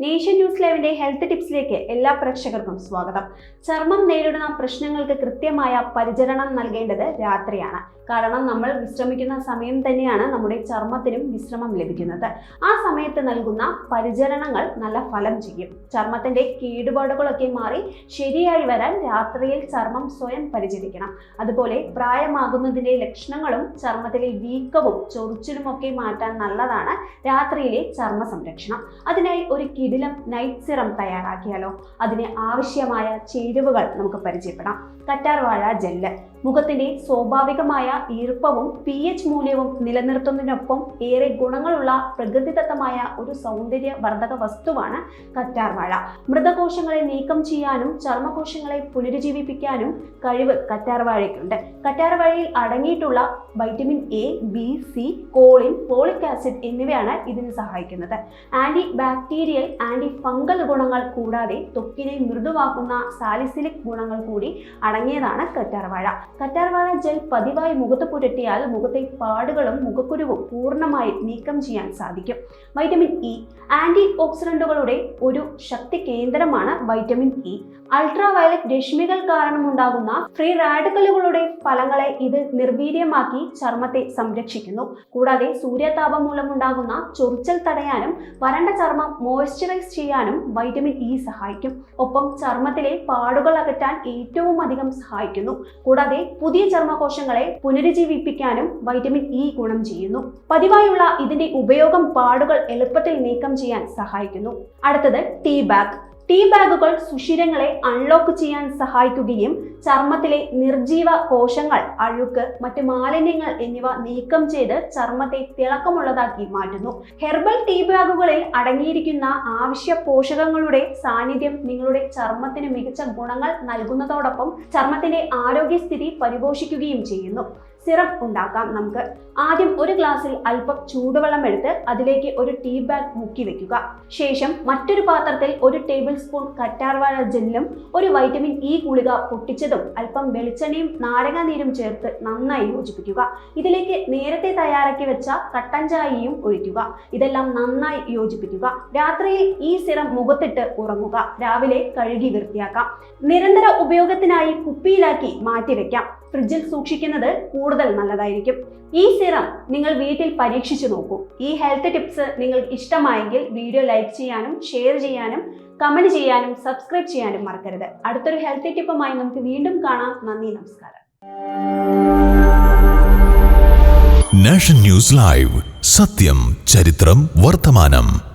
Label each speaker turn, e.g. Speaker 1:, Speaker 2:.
Speaker 1: Nation news ലൈവിന്റെ health ടിപ്സിലേക്ക് എല്ലാ പ്രേക്ഷകർക്കും സ്വാഗതം. ചർമ്മം നേരിടുന്ന പ്രശ്നങ്ങൾക്ക് കൃത്യമായ പരിചരണം നൽകേണ്ടത് രാത്രിയാണ്. കാരണം നമ്മൾ വിശ്രമിക്കുന്ന സമയം തന്നെയാണ് നമ്മുടെ ചർമ്മത്തിനും വിശ്രമം ലഭിക്കുന്നത്. ആ സമയത്ത് നൽകുന്ന പരിചരണങ്ങൾ നല്ല ഫലം ചെയ്യും. ചർമ്മത്തിന്റെ കേടുപാടുകളൊക്കെ മാറി ശരിയായി വരാൻ രാത്രിയിൽ ചർമ്മം സ്വയം പരിചരിക്കണം. അതുപോലെ പ്രായമാകുന്നതിന്റെ ലക്ഷണങ്ങളും ചർമ്മത്തിലെ വീക്കവും ചൊറിച്ചിലുമൊക്കെ മാറ്റാൻ നല്ലതാണ് രാത്രിയിലെ ചർമ്മ സംരക്ഷണം. അതിനായി ഒരു കിടിലം നൈറ്റ് സിറം തയ്യാറാക്കിയാലോ? അതിന് ആവശ്യമായ ചേരുവകൾ നമുക്ക് പരിചയപ്പെടാം. കറ്റാർവാഴ ജെല്ല് മുഖത്തിന്റെ സ്വാഭാവികമായ ഈർപ്പവും പി എച്ച് മൂല്യവും നിലനിർത്തുന്നതിനൊപ്പം ഏറെ ഗുണങ്ങളുള്ള പ്രകൃതിദത്തമായ ഒരു സൗന്ദര്യവർദ്ധക വസ്തുവാണ് കറ്റാർവാഴ മൃതകോശങ്ങളെ നീക്കം ചെയ്യാനും ചർമ്മകോശങ്ങളെ പുനരുജ്ജീവിപ്പിക്കാനും കഴിവ് കറ്റാർവാഴയ്ക്കുണ്ട് കറ്റാർവാഴയിൽ അടങ്ങിയിട്ടുള്ള vitamin A B C choline folic acid എന്നിവയാണ് ഇതിന് സഹായിക്കുന്നത്. ആന്റി ബാക്ടീരിയൽ ആന്റി ഫംഗൽ ഗുണങ്ങൾ കൂടാതെ ത്വക്കിനെ മൃദുവാക്കുന്ന സാലിസിലിക് ഗുണങ്ങൾ കൂടി അടങ്ങിയതാണ് കറ്റാർവാഴ. കറ്റാർവാഴ ജെൽ പതിവായി മുഖത്ത് പുരട്ടിയാൽ മുഖത്തെ പാടുകളും മുഖക്കുരുവും പൂർണമായി നീക്കം ചെയ്യാൻ സാധിക്കും. വൈറ്റമിൻ ഇ ആന്റി ഓക്സിഡന്റുകളുടെ ഒരു ശക്തി കേന്ദ്രമാണ് വൈറ്റമിൻ ഇ അൾട്രാ വയലറ്റ് രശ്മികൾ കാരണമുണ്ടാകുന്ന ഫ്രീ റാഡിക്കലുകളുടെ ഫലങ്ങളെ ഇത് നിർവീര്യമാക്കി ചർമ്മത്തെ സംരക്ഷിക്കുന്നു. കൂടാതെ സൂര്യതാപം മൂലമുണ്ടാകുന്ന ചൊറിച്ചൽ തടയാനും വരണ്ട ചർമ്മം മോയ്സ്ചറൈസ് ചെയ്യാനും വൈറ്റമിൻ ഇ സഹായിക്കും. ഒപ്പം ചർമ്മത്തിലെ പാടുകൾ അകറ്റാൻ ഏറ്റവും അധികം സഹായിക്കുന്നു. കൂടാതെ പുതിയ ചർമ്മകോശങ്ങളെ പുനരുജ്ജീവിപ്പിക്കാനും വൈറ്റമിൻ ഇ ഗുണം ചെയ്യുന്നു. പതിവായുള്ള ഇതിന്റെ ഉപയോഗം പാടുകൾ എളുപ്പത്തിൽ നീക്കം ചെയ്യാൻ സഹായിക്കുന്നു. അടുത്തത് ടീ ബാഗ് ടീ ബാഗുകൾ സുഷിരങ്ങളെ അൺലോക്ക് ചെയ്യാൻ സഹായിക്കുകയും ചർമ്മത്തിലെ നിർജീവ കോശങ്ങൾ അഴുക്ക് മറ്റ് മാലിന്യങ്ങൾ എന്നിവ നീക്കം ചെയ്ത് ചർമ്മത്തെ തിളക്കമുള്ളതാക്കി മാറ്റുന്നു. ഹെർബൽ ടീ ബാഗുകളിൽ അടങ്ങിയിരിക്കുന്ന ആവശ്യ പോഷകങ്ങളുടെ സാന്നിധ്യം നിങ്ങളുടെ ചർമ്മത്തിന് മികച്ച ഗുണങ്ങൾ നൽകുന്നതോടൊപ്പം ചർമ്മത്തിന്റെ ആരോഗ്യസ്ഥിതി പരിപോഷിക്കുകയും ചെയ്യുന്നു. സിറം ഉണ്ടാക്കാം. നമുക്ക് ആദ്യം ഒരു ഗ്ലാസ്സിൽ അല്പം ചൂടുവെള്ളം എടുത്ത് അതിലേക്ക് ഒരു ടീ ബാഗ് മുക്കി വെക്കുക. ശേഷം മറ്റൊരു പാത്രത്തിൽ ഒരു ടേബിൾ സ്പൂൺ കറ്റാർവാഴ ജെല്ലും ഒരു വൈറ്റമിൻ ഇ ഗുളിക പൊട്ടിച്ചതും അല്പം വെളിച്ചെണ്ണയും നാരങ്ങ നീരും ചേർത്ത് നന്നായി യോജിപ്പിക്കുക. ഇതിലേക്ക് നേരത്തെ തയ്യാറാക്കി വെച്ച കട്ടൻ ചായയും ഒഴിക്കുക. ഇതെല്ലാം നന്നായി യോജിപ്പിക്കുക. രാത്രിയിൽ ഈ സിറം മുഖത്തിട്ട് ഉറങ്ങുക. രാവിലെ കഴുകി വൃത്തിയാക്കാം. നിരന്തര ഉപയോഗത്തിനായി കുപ്പിയിലാക്കി മാറ്റിവെക്കാം. ഫ്രിഡ്ജിൽ സൂക്ഷിക്കുന്നത് കൂടുതൽ നല്ലതായിരിക്കും. ഈ സിറം നിങ്ങൾ വീട്ടിൽ പരീക്ഷിച്ചു നോക്കൂ. ഈ ഹെൽത്ത് ടിപ്സ് നിങ്ങൾക്ക് ഇഷ്ടമായെങ്കിൽ വീഡിയോ ലൈക്ക് ചെയ്യാനും ഷെയർ ചെയ്യാനും കമന്റ് ചെയ്യാനും സബ്സ്ക്രൈബ് ചെയ്യാനും മറക്കരുത്. അടുത്തൊരു ഹെൽത്ത് ടിപ്പുമായി നമുക്ക് വീണ്ടും കാണാം. നന്ദി നമസ്കാരം.
Speaker 2: നാഷൻ ന്യൂസ് ലൈവ് സത്യം ചരിത്രം വർത്തമാനം